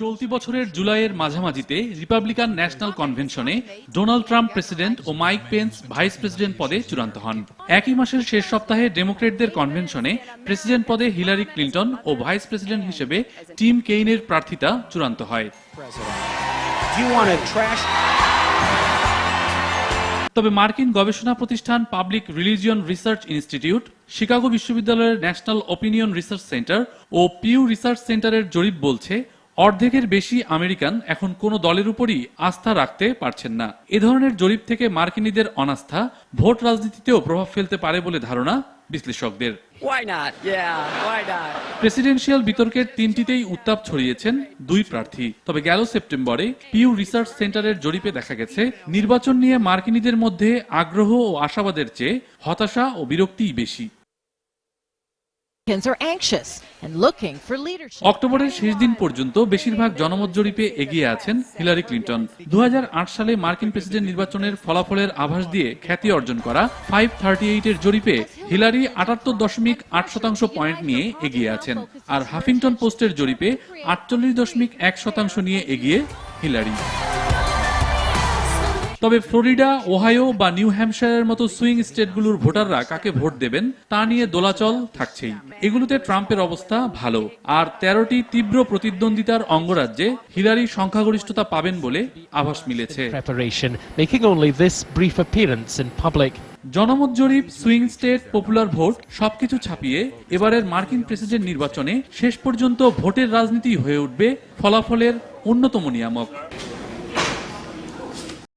চলতি বছরের জুলাইয়ের মাঝামাঝিতে রিপাবলিকান ন্যাশনাল কনভেনশনে ডোনাল্ড ট্রাম্প প্রেসিডেন্ট ও মাইক পেন্স ভাইস প্রেসিডেন্ট পদে চূড়ান্ত হন। একই মাসের শেষ সপ্তাহে ডেমোক্রেটদের কনভেনশনে প্রেসিডেন্ট পদে হিলারি ক্লিন্টন ও ভাইস প্রেসিডেন্ট হিসেবে টিম কেইনের প্রার্থিতা চূড়ান্ত হয়। তবে মার্কিন গবেষণা প্রতিষ্ঠান Public Religion Research Institute, Chicago বিশ্ববিদ্যালয়ের ন্যাশনাল অপিনিয়ন রিসার্চ সেন্টার ও পিউ রিসার্চ সেন্টারের জরিপ বলছে, অর্ধেকের বেশি আমেরিকান এখন কোনো দলের উপরই আস্থা রাখতে পারছেন না। এ ধরনের জরিপ থেকে মার্কিনীদের অনাস্থা, ভোট রাজনীতিতেও প্রভাব ফেলতে পারে বলে ধারণা বিশ্লেষকদের Why not? Yeah, why not? Presidential বিতর্কের তিনটিতেই উত্তাপ ছড়িয়েছেন দুই প্রার্থী তবে গেল সেপ্টেম্বরে পিউ রিসার্চ সেন্টারের জরিপে দেখা গেছে নির্বাচন নিয়ে মার্কিনীদের মধ্যে আগ্রহ ও আশাবাদের চেয়ে হতাশা ও বিরক্তিই বেশি অক্টোবরের শেষ দিন পর্যন্ত বেশিরভাগ জনমত জরিপে এগিয়ে আছেন হিলারি ক্লিন্টন। দু সালে মার্কিন প্রেসিডেন্ট নির্বাচনের ফলাফলের আভাস দিয়ে খ্যাতি অর্জন করা ফাইভ থার্টি এইটের জরিপে হিলারি আটাত্তর দশমিক আট শতাংশ পয়েন্ট নিয়ে এগিয়ে আছেন আর হাফিংটন পোস্টের জরিপে আটচল্লিশ দশমিক এক শতাংশ নিয়ে এগিয়ে হিলারি। তবে ফ্লোরিডা ওহাইও বা নিউ হ্যাম্পশায়ারের মতো সুইং স্টেটগুলোর ভোটাররা কাকে ভোট দেবেন তা নিয়ে দোলাচল থাকছেই। এগুলোতে ট্রাম্পের অবস্থা ভালো। আর তেরোটি তীব্র প্রতিদ্বন্দ্বিতার অঙ্গরাজ্যে হিলারি সংখ্যাগরিষ্ঠতা পাবেন বলে আভাস মিলেছে। জনমত জরিপ সুইং স্টেট পপুলার ভোট সবকিছু ছাপিয়ে এবারের মার্কিন প্রেসিডেন্ট নির্বাচনে শেষ পর্যন্ত ভোটের রাজনীতি হয়ে উঠবে ফলাফলের অন্যতম নিয়ামক।